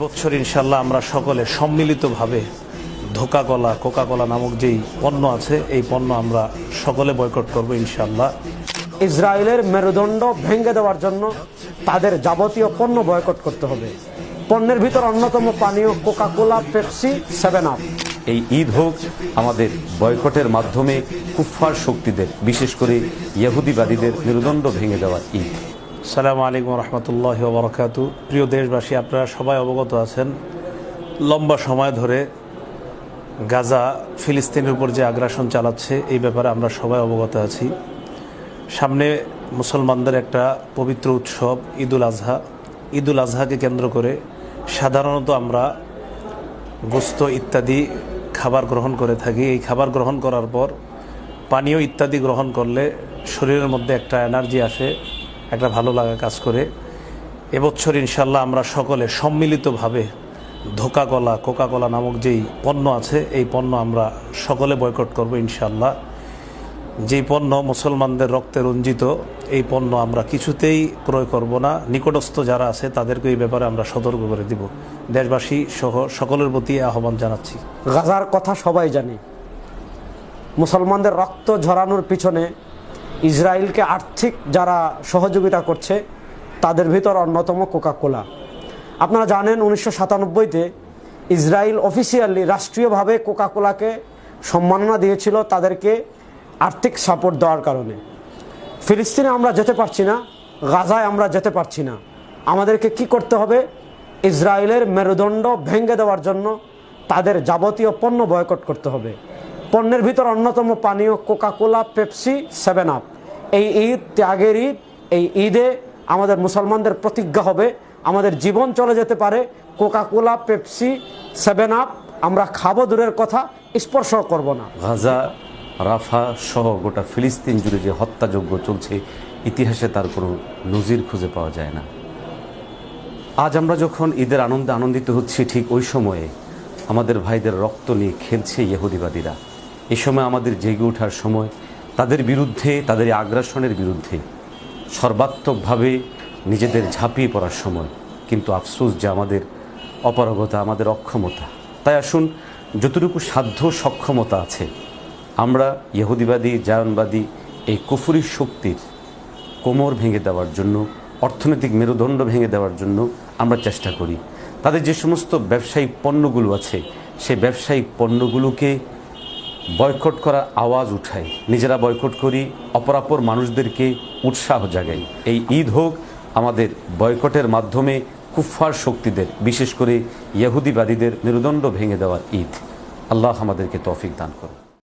এবছর ইনশাল্লাহ আমরা সকলে সম্মিলিতভাবে ধোকা কলা কোকা কলা নামক যেই পণ্য আছে এই পণ্য আমরা সকলে বয়কট করব ইনশাল্লাহ ইসরায়েলের মেরুদণ্ড ভেঙে দেওয়ার জন্য তাদের যাবতীয় পণ্য বয়কট করতে হবে। পণ্যের ভিতর অন্যতম পানীয় Coca Cola Pepsi seven up. এই ঈদ হোক আমাদের বয়কটের মাধ্যমে কুফফার শক্তিদের বিশেষ করে ইহুদিবাদীদের মেরুদণ্ড ভেঙে দেওয়ার ঈদ। সালামু আলাইকুম রহমতুল্লাহ বরকাতু। প্রিয় দেশবাসী, আপনারা সবাই অবগত আছেন, লম্বা সময় ধরে গাজা ফিলিস্তিনের উপর যে আগ্রাসন চালাচ্ছে, এই ব্যাপারে আমরা সবাই অবগত আছি। সামনে মুসলমানদের একটা পবিত্র উৎসব, ঈদুল আজহা। ঈদুল আজহাকে কেন্দ্র করে সাধারণত আমরা গোস্ত ইত্যাদি খাবার গ্রহণ করে থাকি। এই খাবার গ্রহণ করার পর পানীয় ইত্যাদি গ্রহণ করলে শরীরের মধ্যে একটা এনার্জি আসে। একটা ভালো লাগা কাজ করে। এবছর ইনশাল্লাহ আমরা সকলে সম্মিলিতভাবে ধোকা কলা কোকা কলা নামক যেই পণ্য আছে, এই পণ্য আমরা সকলে বয়কট করব ইনশাল্লাহ যেই পণ্য মুসলমানদের রক্তে রঞ্জিত, এই পণ্য আমরা কিছুতেই ক্রয় করব না। নিকটস্থ যারা আছে, তাদেরকে এই ব্যাপারে আমরা সতর্ক করে দিব। দেশবাসী সহ সকলের প্রতি আহ্বান জানাচ্ছি। গাজার কথা সবাই জানি। মুসলমানদের রক্ত ঝরানোর পিছনে ইসরায়েলকে আর্থিক যারা সহযোগিতা করছে, তাদের ভিতর অন্যতম কোকা কোলা আপনারা জানেন উনিশশো সাতানব্বইতে ইসরায়েল অফিসিয়ালি রাষ্ট্রীয়ভাবে কোকা কোলাকে সম্মাননা দিয়েছিল তাদেরকে আর্থিক সাপোর্ট দেওয়ার কারণে। ফিলিস্তিনে আমরা যেতে পারছি না, গাজায় আমরা যেতে পারছি না। আমাদেরকে কি করতে হবে? ইসরায়েলের মেরুদণ্ড ভেঙে দেওয়ার জন্য তাদের যাবতীয় পণ্য বয়কট করতে হবে। পণ্যের ভিতর অন্যতম পানীয় Coca Cola Pepsi, seven up. এই ঈদ, ত্যাগের ঈদ, এই ঈদে আমাদের মুসলমানদের প্রতিজ্ঞা হবে, আমাদের জীবন চলে যেতে পারে। Coca Cola Pepsi, seven up, আমরা খাব দূরের কথা স্পর্শ করব না। গাজা, রাফা সহ গোটা ফিলিস্তিন জুড়ে যে হত্যাযজ্ঞ চলছে, ইতিহাসে তার কোনো নজির খুঁজে পাওয়া যায় না। আজ আমরা যখন ঈদের আনন্দে আনন্দিত হচ্ছি, ঠিক ওই সময়ে আমাদের ভাইদের রক্ত নিয়ে খেলছে ইহুদিবাদীরা। এই সময় আমাদের জেগে ওঠার সময় তাদের বিরুদ্ধে, তাদের আগ্রাসনের বিরুদ্ধে সর্বাত্মকভাবে নিজেদের ঝাঁপিয়ে পড়ার সময়। কিন্তু আফসোস যে আমাদের অপারগতা, আমাদের অক্ষমতা। তাই আসুন, যতটুকু সাধ্য সক্ষমতা আছে, আমরা ইহুদিবাদী জায়নবাদী এই কুফুরি শক্তির কোমর ভেঙে দেওয়ার জন্য, অর্থনৈতিক মেরুদণ্ড ভেঙে দেওয়ার জন্য আমরা চেষ্টা করি। তাদের যে সমস্ত ব্যবসায়িক পণ্যগুলো আছে, সেই ব্যবসায়িক পণ্যগুলোকে বয়কট করার আওয়াজ উঠাই। নিজেরা বয়কট করি, অপরাপর মানুষদেরকে উৎসাহ জাগাই। এই ঈদ হোক আমাদের বয়কটের মাধ্যমে কুফফার শক্তিদের, বিশেষ করে ইহুদিবাদীদের মেরুদণ্ড ভেঙে দেওয়ার ঈদ। আল্লাহ আমাদেরকে তৌফিক দান করুন।